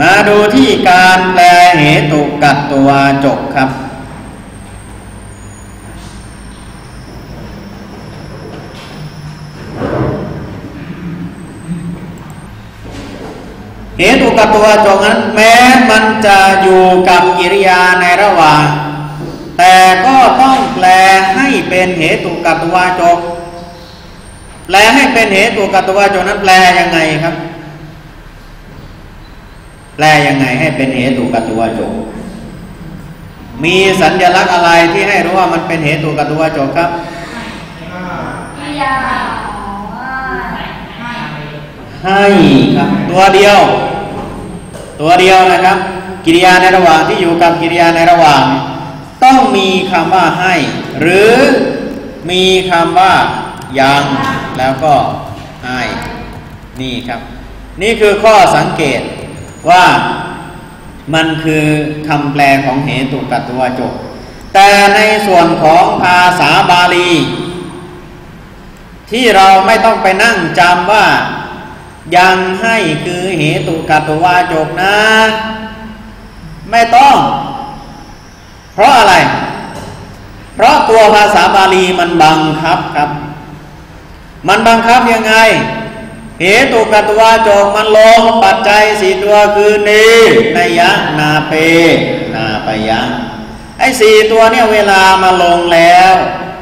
มาดูที่การแปลเหตุกัตตัวจกครับ เหตุกัตตัวจกนั้น แม้มันจะอยู่กับกิริยาในระหว่าง แต่ก็ต้องแปลให้เป็นเหตุกัตวาจกแปลให้เป็นเหตุกัตวาจกนั้นแปลยังไงครับ แปลยังไงให้เป็นเหตุกัตวจก มีสัญลักษณ์อะไรที่ให้รู้ว่ามันเป็นเหตุกัตวจกครับให้ครับตัวเดียว ตัวเดียวนะครับ กิริยาในระหว่างที่อยู่กับกิริยาในระหว่าง ต้องมีคำว่าให้ หรือมีคำว่ายังแล้วก็ให้นี่ครับ นี่คือข้อสังเกต ว่ามันคือคำแปลของเหตุกัตวจก แต่ในส่วนของภาษาบาลี ที่เราไม่ต้องไปนั่งจำว่ายังให้คือเหตุกัตวาจกนะ ไม่ต้อง เพราะอะไร เพราะตัวภาษาบาลีมันบังคับครับ มันบังคับยังไง เหตุกัตวาจกมันลงปัจจัยสี่ตัวคือนีนยะนาเป นาปยะไอ้สี่ตัวเนี่ยเวลามาลงแล้ว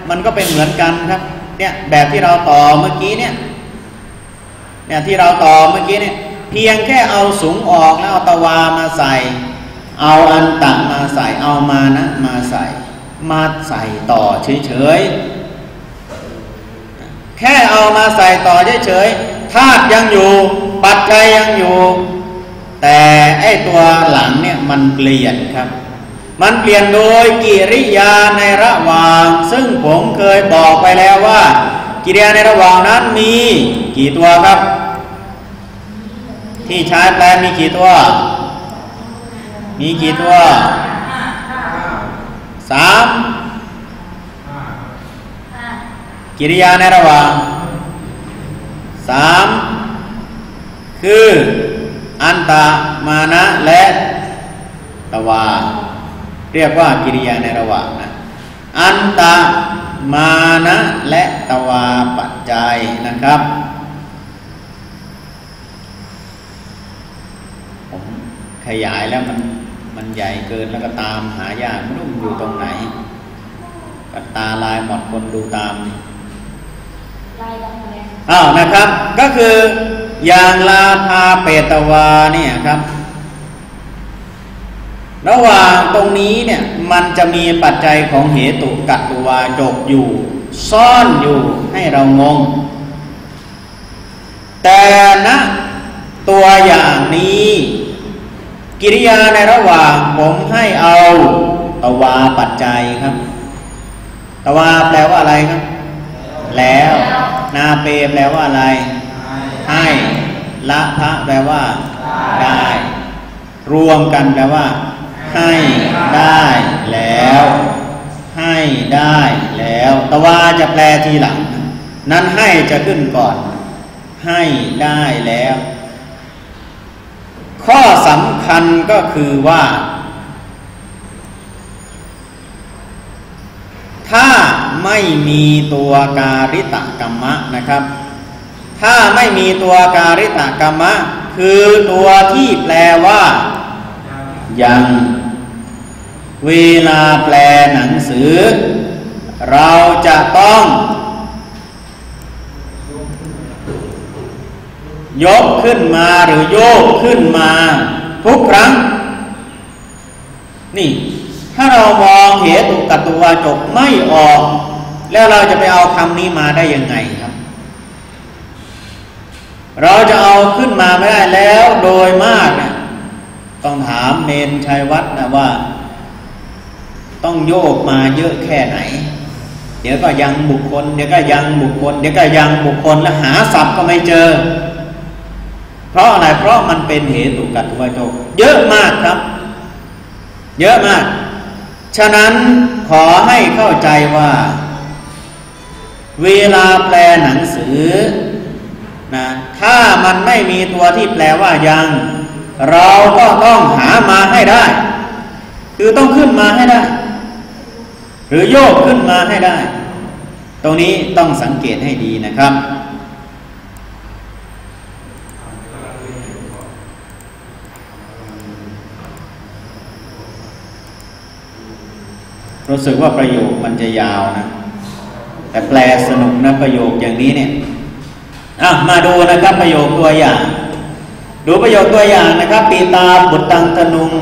มันก็เป็นเหมือนกันครับเนี่ยแบบที่เราต่อเมื่อกี้เนี่ยเนี่ยที่เราต่อเมื่อกี้เนี่ยเพียงแค่เอาสูงออกแล้วเอาตะวามาใส่ เอาอันตะมาใส่เอามานะ มาใส่ มาใส่ต่อเฉยๆแค่เอามาใส่ต่อเฉยๆ ธาตุยังอยู่ ปัจจัยยังอยู่ แต่ไอตัวหลังเนี่ยมันเปลี่ยนครับ มันเปลี่ยนโดยกิริยาในระหว่าง ซึ่งผมเคยบอกไปแล้วว่า กิริยาในระหว่างนั้นมีกี่ตัวครับ ที่ใช้แปลมีกี่ตัว มีกี่ตัวสามกิริยาในระหว่าง สามคืออันตามานะและตวา เรียกว่ากิริยาในระหว่างนะอันตามานะและตวาปัจจัยนะครับผมขยายแล้วมันมันใหญ่เกินแล้วก็ตามหายากไม่รู้มันอยู่ตรงไหนกับตาลายหมดคนดูตาม อ้าวนะครับ ก็คืออย่างลาภาเปตวาเนี่ยครับ ระหว่างตรงนี้เนี่ยมันจะมีปัจจัยของเหตุกัตวาจกอยู่ ซ่อนอยู่ให้เรางง แต่ณนะตัวอย่างนี้ กิริยาในระหว่างผมให้เอาตวาปัจจัยครับ ตวาแปลว่าอะไรครับ แล้ว นาเปแปลว่าอะไร ให้ละพระแปลว่า ได้ รวมกันแปลว่า ให้ได้แล้ว ให้ได้แล้วตวาจะแปลทีหลัง นั้นให้จะขึ้นก่อน ให้ได้แล้ว ข้อสำคัญก็คือว่า ถ้าไม่มีตัวการิตกรรมะนะครับ ถ้าไม่มีตัวการิตกรรมะ คือตัวที่แปลว่า ยัง เวลาแปลหนังสือ เราจะต้อง ยกขึ้นมาหรือโยกขึ้นมา ทุกครั้ง นี่ ถ้าเรามอง เหตุกัตวาจกไม่ออก แล้วเราจะไปเอาคำนี้มาได้ยังไงครับ เราจะเอาขึ้นมาไม่ได้แล้วโดยมากนะต้องถามเนนชัยวัฒน์นะว่า ต้องโยกมาเยอะแค่ไหน เดี๋ยวก็ยังบุคคล เดี๋ยวก็ยังบุคคล เดี๋ยวก็ยังบุคคลแล้วหาศัพท์ก็ไม่เจอ เพราะอะไรเพราะมันเป็นเหตุกัตวาจก เยอะมากครับ เยอะมาก ฉะนั้นขอให้เข้าใจว่า เวลาแปลหนังสือนะถ้ามันไม่มีตัวที่แปลว่ายัง เราก็ต้องหามาให้ได้ คือต้องขึ้นมาให้ได้ หรือโยกขึ้นมาให้ได้ ตรงนี้ต้องสังเกตให้ดีนะครับ รู้สึกว่าประโยคมันจะยาวนะ แต่แปลสนุกนะประโยคอย่างนี้เนี่ยอะมาดูนะครับประโยคตัวอย่าง ดูประโยคตัวอย่างนะครับปีตาบุตตังตนุง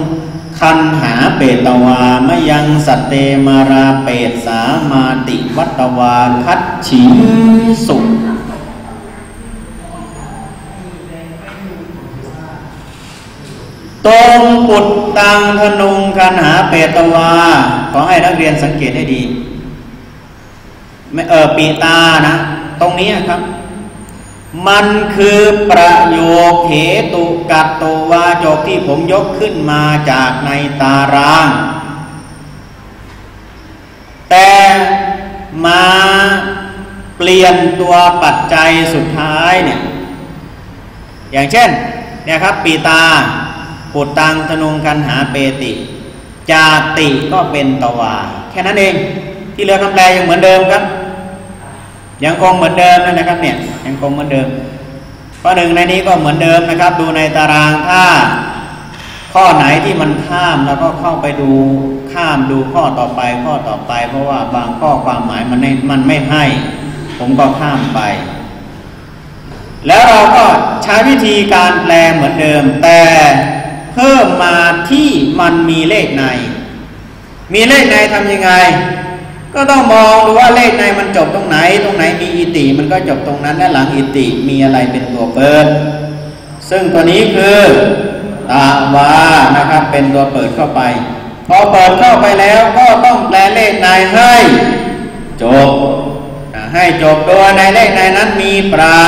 คันหาเปตวามยังสัตเตมาราเปตสามาติวัตวาคัดฉิมสุ ตรงปุตตังธนุงคันหาเปตวา ขอให้นักเรียนสังเกตให้ดีเออปีตานะ ตรงนี้ครับ มันคือประโยคเหตุกัตตวาจกที่ผมยกขึ้นมาจากในตาราง แต่มาเปลี่ยนตัวปัจจัยสุดท้ายเนี่ย อย่างเช่น เนี่ยครับ ปีตา ปุตตังธนุงคันหาเปติ จาติก็เป็นตวา แค่นั้นเอง ที่เหลือคำแปลยังเหมือนเดิมครับ ยังคงเหมือนเดิมนะครับเนี่ยยังคงเหมือนเดิมข้อหนึ่งในนี้ก็เหมือนเดิมนะครับ ดูในตารางถ้าข้อไหนที่มันข้ามแล้วก็เข้าไปดูข้ามดูข้อต่อไปข้อต่อไป เพราะว่าบางข้อความหมายมันไม่มันไม่ให้ ผมก็ข้ามไป แล้วเราก็ใช้วิธีการแปลเหมือนเดิม แต่ เพิ่มมาที่มันมีเลขใน มีเลขในทำยังไง ก็ต้องมองดูว่าเลขในมันจบตรงไหน ตรงไหนมีอิติ มันก็จบตรงนั้นและหลังอิติมีอะไรเป็นตัวเปิด ซึ่งตัวนี้คือตาวานะครับเป็นตัวเปิดเข้าไป พอเปิดเข้าไปแล้วก็ต้องแปลเลขในให้จบให้จบโดยในเลขในนั้นมีประ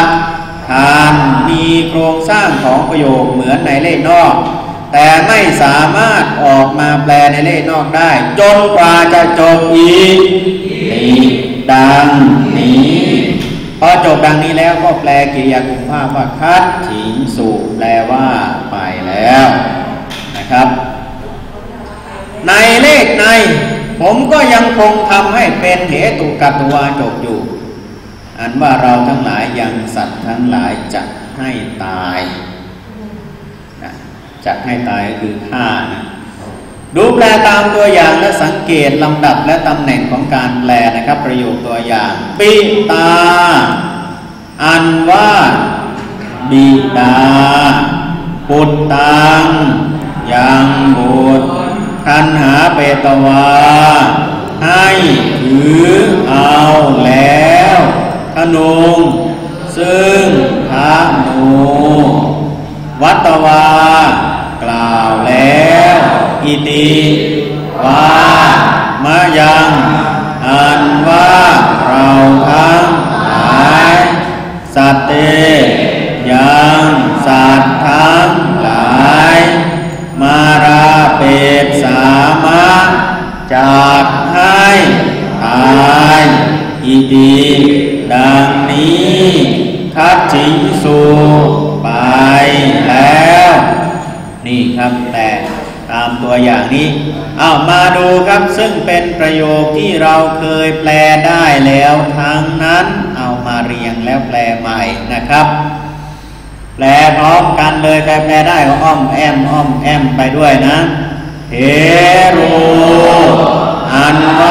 ธานมีโครงสร้างของประโยคเหมือนในเลขนอก แต่ไม่สามารถออกมาแปลในเลขนอกได้ จนกว่าจะจบอีกนีดังนี้พอจบดังนี้แล้วก็แปลกิริยาคุมภาพว่าคัดถิงสุแปลว่าไปแล้วนะครับ ในเลขใน ผมก็ยังคงทำให้เป็นเหตุกัตวาจบอยู่ อันว่าเราทั้งหลายยังสัตว์ทั้งหลายจะให้ตาย จัดให้ตายก็คือฆ่านะดูแปลตามตัวอย่างและสังเกตลำดับและตำแหน่งของการแปลนะครับ ประโยคตัวอย่าง ปิตา อันว่าบิดาปุตตังยังบุตรคันหาเปตวา ให้ถือเอาแล้วขนงซึ่งพระนูวัตวา กล่าวแล้วอิติว่ามะยัง อันว่าเรา ซึ่งเป็นประโยคที่เราเคยแปลได้แล้วทั้งนั้นเอามาเรียงแล้วแปลใหม่นะครับ แปลพร้อมกันเลยใครแปลได้ก็อ้อมแอมอ้อมแอมไปด้วยนะเฮโรอันว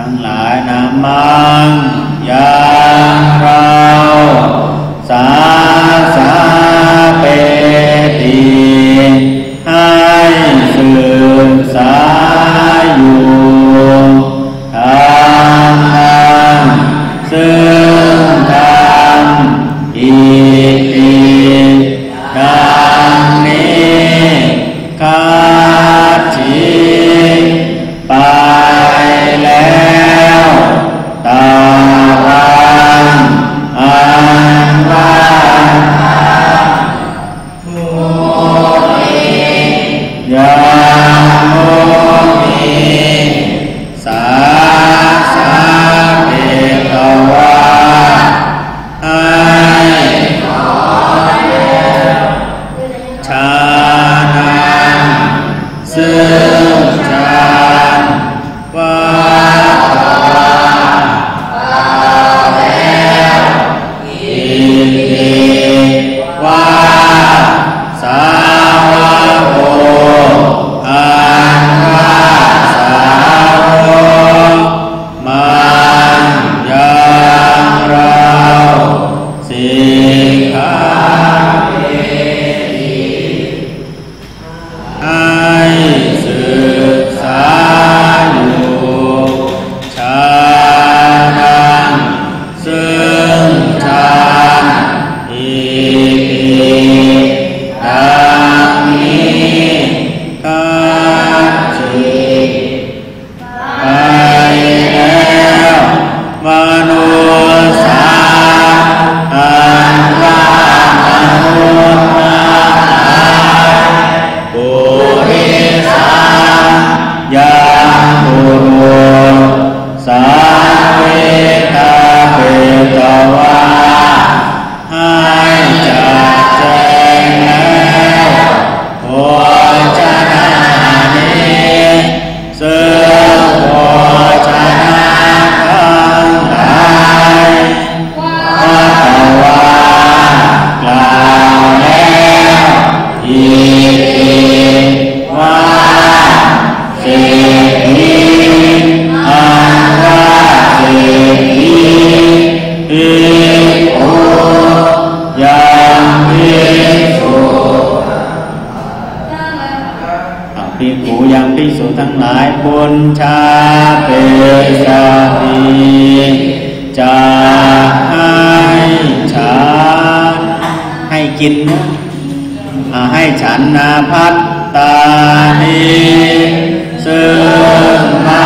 ทั้งหลายนามังยังรา้ฉัน ให้กินให้ฉันนาพัตตานิซึ่งพั